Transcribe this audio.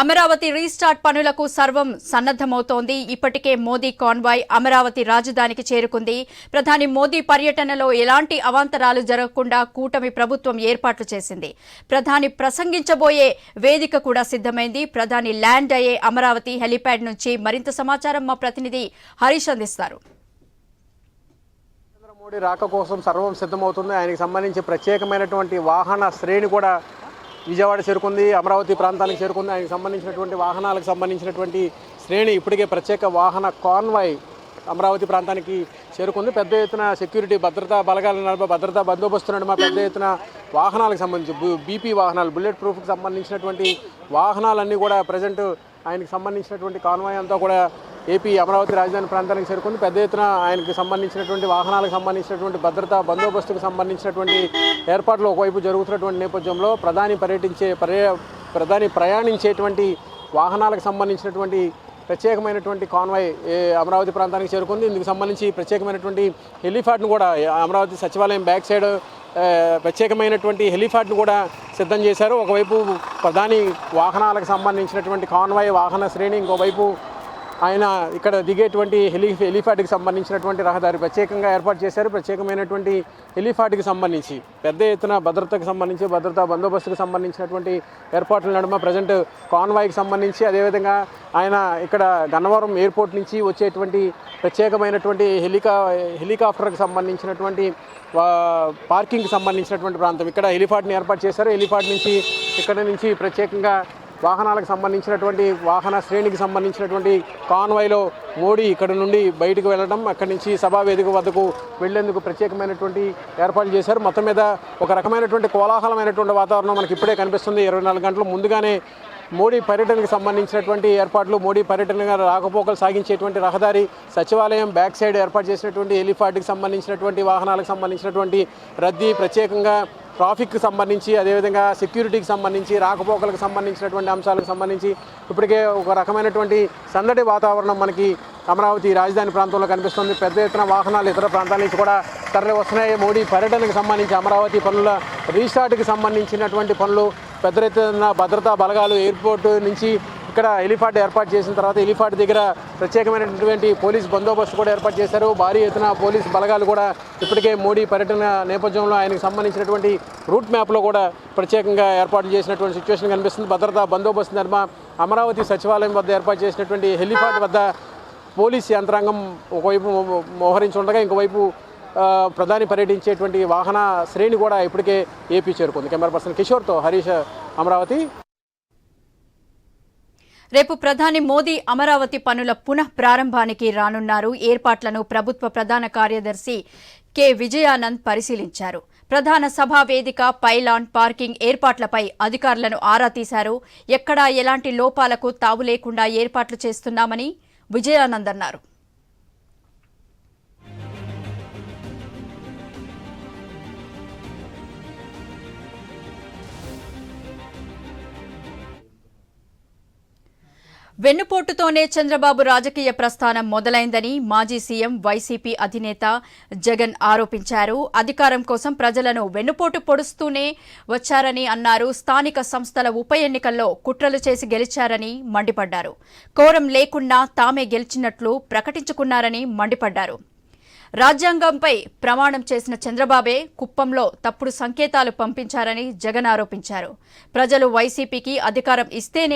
Amaravati restart పనులకు సర్వం సన్నద్దమవుతోంది ఇప్పటికే మోదీ కాన్వాయ్ అమరావతి రాజధానికి చేరుకుంది. ప్రధాని మోదీ పర్యటనలో ఎలాంటి అవాంతరాలు జరగకుండా కూటమి ప్రభుత్వం ఏర్పాట్లు చేసింది. ప్రధాని ప్రసంగించబోయే వేదిక కూడా సిద్దమైంది ప్రధాని ల్యాండ్ అయ్యే అమరావతి హెలిప్యాడ్ నుంచి మరింత సమాచారం మా ప్రతినిధి హరీష్ అందిస్తారు. మోడీ రాక కోసం సర్వం సిద్ధమవుతుంది. ఆయనకి సంబంధించి ప్రత్యేకమైనటువంటి వాహన శ్రేణి కూడా విజయవాడ చేరుకుంది అమరావతి ప్రాంతానికి చేరుకుంది. ఆయనకు సంబంధించినటువంటి వాహనాలకు సంబంధించినటువంటి శ్రేణి ఇప్పటికే ప్రత్యేక వాహన కాన్వాయ్ అమరావతి ప్రాంతానికి చేరుకుంది. పెద్ద ఎత్తున సెక్యూరిటీ భద్రతా బలగాల నడుమ భద్రతా బందోబస్తు నడుమ పెద్ద ఎత్తున వాహనాలకు సంబంధించి బీపీ వాహనాలు బుల్లెట్ ప్రూఫ్కి సంబంధించినటువంటి వాహనాలన్నీ కూడా ప్రజెంట్ ఆయనకు సంబంధించినటువంటి కాన్వాయ్ అంతా కూడా ఏపీ అమరావతి రాజధాని ప్రాంతానికి చేరుకుంది. పెద్ద ఎత్తున ఆయనకు సంబంధించినటువంటి వాహనాలకు సంబంధించినటువంటి భద్రతా బందోబస్తుకు సంబంధించినటువంటి ఏర్పాట్లు ఒకవైపు జరుగుతున్నటువంటి నేపథ్యంలో ప్రధాని పర్యటించే పర్య ప్రధాని ప్రయాణించేటువంటి వాహనాలకు సంబంధించినటువంటి ప్రత్యేకమైనటువంటి కాన్వాయ్ అమరావతి ప్రాంతానికి చేరుకుంది. ఇందుకు సంబంధించి ప్రత్యేకమైనటువంటి హెలిఫాట్ను కూడా అమరావతి సచివాలయం బ్యాక్ సైడ్ ప్రత్యేకమైనటువంటి హెలిఫాట్ను కూడా సిద్ధం చేశారు. ఒకవైపు ప్రధాని వాహనాలకు సంబంధించినటువంటి కాన్వాయ్ వాహన శ్రేణి ఇంకోవైపు ఆయన ఇక్కడ దిగేటువంటి హెలి హెలిఫాట్కి సంబంధించినటువంటి రహదారి ప్రత్యేకంగా ఏర్పాటు చేశారు. ప్రత్యేకమైనటువంటి హెలిఫాట్కి సంబంధించి పెద్ద ఎత్తున భద్రతకు సంబంధించి భద్రతా బందోబస్తుకు సంబంధించినటువంటి ఏర్పాట్ల నడుమ ప్రజెంట్ కాన్వాయ్కి సంబంధించి అదేవిధంగా ఆయన ఇక్కడ గన్నవరం ఎయిర్పోర్ట్ నుంచి వచ్చేటువంటి ప్రత్యేకమైనటువంటి హెలికా హెలికాప్టర్కి సంబంధించినటువంటి పార్కింగ్కి సంబంధించినటువంటి ప్రాంతం. ఇక్కడ హెలిఫాట్ని ఏర్పాటు చేశారు. హెలిఫాట్ నుంచి ఇక్కడ నుంచి ప్రత్యేకంగా వాహనాలకు సంబంధించినటువంటి వాహన శ్రేణికి సంబంధించినటువంటి కాన్వాయ్లో మోడీ ఇక్కడ నుండి బయటకు వెళ్ళడం అక్కడి నుంచి సభా వేదిక వద్దకు వెళ్ళేందుకు ప్రత్యేకమైనటువంటి ఏర్పాట్లు చేశారు. మొత్తం మీద ఒక రకమైనటువంటి కోలాహలమైనటువంటి వాతావరణం మనకి ఇప్పుడే కనిపిస్తుంది. ఇరవై నాలుగు గంటల ముందుగానే మోడీ పర్యటనకు సంబంధించినటువంటి ఏర్పాట్లు మోడీ పర్యటనగా రాకపోకలు సాగించేటువంటి రహదారి సచివాలయం బ్యాక్ సైడ్ ఏర్పాటు చేసినటువంటి ఎలిఫాడ్కి సంబంధించినటువంటి వాహనాలకు సంబంధించినటువంటి రద్దీ ప్రత్యేకంగా ట్రాఫిక్కి సంబంధించి అదేవిధంగా సెక్యూరిటీకి సంబంధించి రాకపోకలకు సంబంధించినటువంటి అంశాలకు సంబంధించి ఇప్పటికే ఒక రకమైనటువంటి సందడి వాతావరణం మనకి అమరావతి రాజధాని ప్రాంతంలో కనిపిస్తుంది. పెద్ద ఎత్తున వాహనాలు ఇతర ప్రాంతాల నుంచి కూడా తరలి వస్తున్నాయి. మోడీ పర్యటనకు సంబంధించి అమరావతి పనుల రీస్టార్ట్కి సంబంధించినటువంటి పనులు పెద్ద ఎత్తున భద్రతా బలగాలు ఎయిర్పోర్ట్ నుంచి ఇక్కడ ఎలిఫాట్ ఏర్పాటు చేసిన తర్వాత ఎలిఫాట్ దగ్గర ప్రత్యేకమైనటువంటి పోలీస్ బందోబస్తు కూడా ఏర్పాటు చేశారు. భారీ ఎత్తున పోలీస్ బలగాలు కూడా ఇప్పటికే మోడీ పర్యటన నేపథ్యంలో ఆయనకు సంబంధించినటువంటి రూట్ మ్యాప్లో కూడా ప్రత్యేకంగా ఏర్పాటు చేసినటువంటి సిచ్యువేషన్ కనిపిస్తుంది. భద్రతా బందోబస్తు నిర్మ అమరావతి సచివాలయం వద్ద ఏర్పాటు చేసినటువంటి హెలిఫాట్ వద్ద పోలీస్ యంత్రాంగం ఒకవైపు మోహరించుండగా మోహరించి ఉండగా ఇంకోవైపు ప్రధాని పర్యటించేటువంటి వాహన శ్రేణి కూడా ఇప్పటికే ఏపీ చేరుకుంది. కెమెరా పర్సన్ కిషోర్తో హరీష్ అమరావతి. రేపు ప్రధాని మోదీ అమరావతి పనుల పునః ప్రారంభానికి రానున్నారు. ఏర్పాట్లను ప్రభుత్వ ప్రధాన కార్యదర్శి కె. విజయానంద్ పరిశీలించారు. ప్రధాన సభా వేదిక పైలాన్ పార్కింగ్ ఏర్పాట్లపై అధికారులను ఆరా తీశారు. ఎక్కడా ఎలాంటి లోపాలకు తావు లేకుండా ఏర్పాట్లు చేస్తున్నామని విజయానంద్ అన్నారు. వెన్నుపోటుతోనే చంద్రబాబు రాజకీయ ప్రస్థానం మొదలైందని మాజీ సీఎం వైసీపీ అధినేత జగన్ ఆరోపించారు. అధికారం కోసం ప్రజలను వెన్నుపోటు పొడుస్తూనే వచ్చారని అన్నారు. స్థానిక సంస్థల ఉప ఎన్నికల్లో కుట్రలు చేసి గెలిచారని మండిపడ్డారు. కోరం లేకుండా తామే గెలిచినట్లు ప్రకటించుకున్నారని మండిపడ్డారు. రాజ్యాంగంపై ప్రమాణం చేసిన చంద్రబాబే కుప్పంలో తప్పుడు సంకేతాలు పంపించారని జగన్ ఆరోపించారు. ప్రజలు వైసీపీకి అధికారం ఇస్తేనే